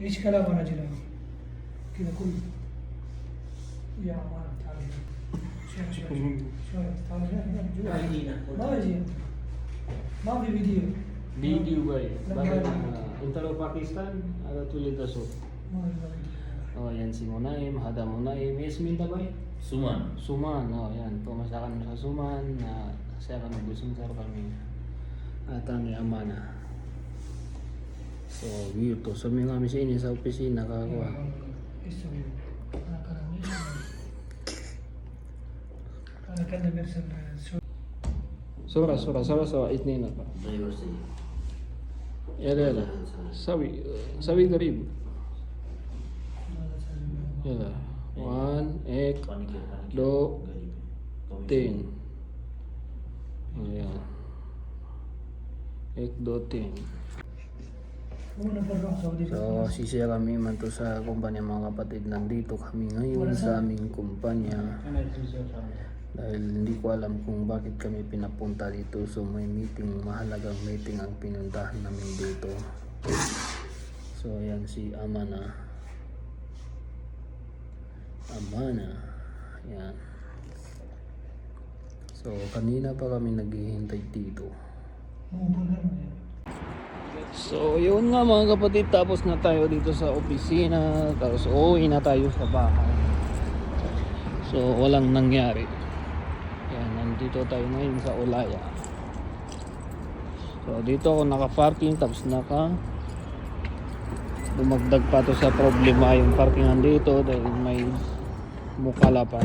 ايش كلام انا جلال كذا كله يا مان تعال هنا. شوي شوي شوي شوي تعال هنا هنا جوا. ما يجي ما في فيديو Video ba eh? Lang Bakit ba? uh, Intero Pakistan? Ada tuloy daso. ما في فيديو Oh, yan si Munaim, Hada Munaim. Yasmin tabay? Suman. Suman, oh yan. Pumasa kami sa Suman. Na saya kami busungsar kami. At ang Amana. So, yun to. Sabi nga kami sa inyo sa opisina, kakakuha. Sobra, sobra, sobra, sobra, itnin na pa. Yala, yala. Sabi, sabi garib. Yala. One, ek, do, ten. Ayan. Ek, do, ten. So, sisiya kami man to sa kumpanya mga kapatid. Nandito kami ngayon sa aming kumpanya. Dahil hindi ko alam kung bakit kami pinapunta dito. So, may meeting, mahalagang meeting ang pinuntahan namin dito. So, ayan si Amana. Amana. Ayan. So, kanina pa kami naghihintay dito. Oo, So, yun nga mga kapatid, tapos na tayo dito sa opisina, tapos uuwi na tayo sa bahay. So, walang nangyari. Yan, nandito tayo ngayon sa Olaya. So, dito ako naka-parking, tapos naka dumagdag pa to sa problema yung parkingan dito dahil may mukala pa.